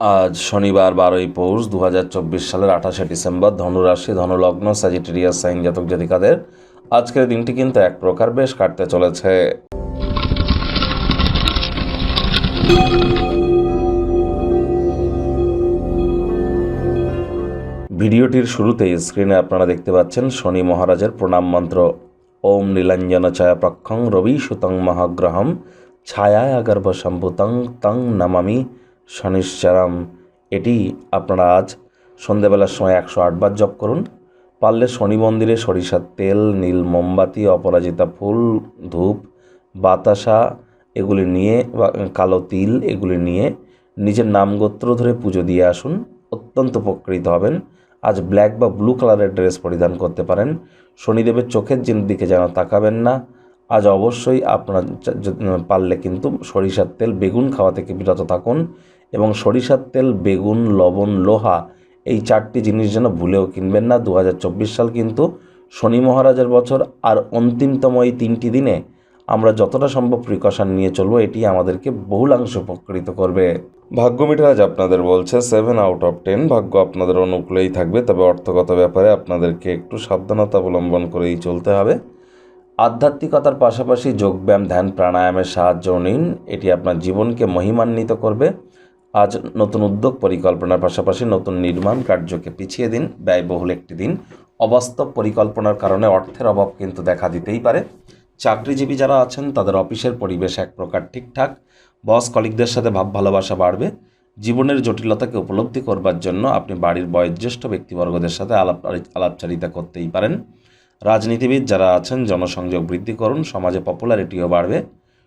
আজ শনিবার বারোই পৌষ দু হাজার চব্বিশ সালের আঠাশে ডিসেম্বর ধনুরাশি, ধনুলগ্ন স্যাজিটেরিয়াস সাইন জাতক জাতিকাদের আজকের দিনটি কিন্তু এক প্রকার বেশ কাটতে চলেছে। ভিডিওটির শুরুতেই স্ক্রিনে আপনারা দেখতে পাচ্ছেন শনি মহারাজের প্রণাম মন্ত্র। ওম নীলাঞ্জন ছায়া প্রক্ষং রবি সুতং মহাগ্রহম, ছায়ায় আগর্ভ সম্ভুতং, তং নমামি শনিশ্চরম এটি আপনারা আজ সন্ধেবেলার সময় একশো আটবার জপ করুন। পারলে শনি মন্দিরে সরিষার তেল, নীল মোমবাতি, অপরাজিতা ফুল, ধূপ, বাতাসা, এগুলি নিয়ে বা কালো তিল, এগুলি নিয়ে নিজের নাম গোত্র ধরে পুজো দিয়ে আসুন। অত্যন্ত উপকৃত হবেন। আজ ব্ল্যাক বা ব্লু কালারের ড্রেস পরিধান করতে পারেন। শনিদেবের চোখের দিকে যেন তাকাবেন না। আজ অবশ্যই আপনার পারলে কিন্তু সরিষার তেল, বেগুন খাওয়া থেকে বিরত থাকুন। এবং সরিষার তেল, বেগুন, লবণ, লোহা এই চারটি জিনিস যেন ভুলেও কিনবেন না। দু হাজার চব্বিশ সাল কিন্তু শনি মহারাজের বছর আর অন্তিমতম এই তিনটি দিনে আমরা যতটা সম্ভব প্রিকশন নিয়ে চলবো, এটি আমাদেরকে বহুলাংশ উপকৃত করবে। ভাগ্য মিটার আজ আপনাদের বলছে সেভেন আউট অফ টেন ভাগ্য আপনাদের অনুকূলেই থাকবে, তবে অর্থগত ব্যাপারে আপনাদেরকে একটু সাবধানতা অবলম্বন করেই চলতে হবে। আধ্যাত্মিকতার পাশাপাশি যোগব্যায়াম, ধ্যান, প্রাণায়ামের সাহায্য নিন, এটি আপনার জীবনকে মহিমান্বিত করবে। আজ নতুন উদ্যোগ পরিকল্পনার পাশাপাশি নতুন নির্মাণ কার্যকে পিছিয়ে দিন, ব্যয়বহুল একটি দিন। অবাস্তব পরিকল্পনার কারণে অর্থের অভাব কিন্তু দেখা দিতেই পারে। চাকরিজীবী যারা আছেন, তাদের অফিসের পরিবেশ এক প্রকার ঠিকঠাক। বস কলিগদের সাথে ভাব ভালোবাসা বাড়বে। জীবনের জটিলতাকে উপলব্ধি করবার জন্য আপনি বাড়ির বয়োজ্যেষ্ঠ ব্যক্তিবর্গদের সাথে আলাপ আলাপচারিতা করতেই পারেন। রাজনীতিবিদ যারা আছেন, জনসংযোগ বৃদ্ধি করুন, সমাজে পপুলারিটিও বাড়বে।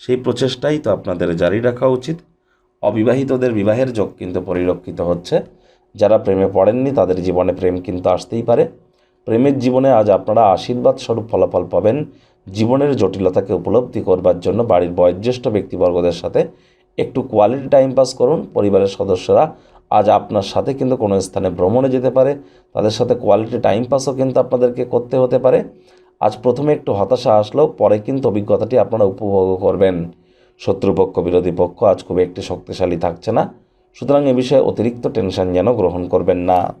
সেই প্রচেষ্টাই তো আপনাদের জারি রাখা উচিত। অবিবাহিতদের বিবাহের যোগ কিন্তু পরিলক্ষিত হচ্ছে। যারা প্রেমে পড়েননি, তাদের জীবনে প্রেম কিন্তু আসতেই পারে। প্রেমের জীবনে আজ আপনারা আশীর্বাদ স্বরূপ ফলাফল পাবেন। জীবনের জটিলতাকে উপলব্ধি করবার জন্য বাড়ির বয়োজ্যেষ্ঠ ব্যক্তিবর্গদের সাথে একটু কোয়ালিটি টাইম পাস করুন। পরিবারের সদস্যরা আজ আপনার সাথে কিন্তু কোনো স্থানে ভ্রমণে যেতে পারে। তাদের সাথে কোয়ালিটি টাইম পাসও কিন্তু আপনাদেরকে করতে হতে পারে। আজ প্রথমে একটু হতাশা আসলেও পরে কিন্তু অভিজ্ঞতাটি আপনারা উপভোগ করবেন। শত্রুপক্ষ, বিরোধী পক্ষ আজ খুব একটি শক্তিশালী থাকছে না। সুতরাং এ বিষয়ে অতিরিক্ত টেনশন যেন গ্রহণ করবেন না।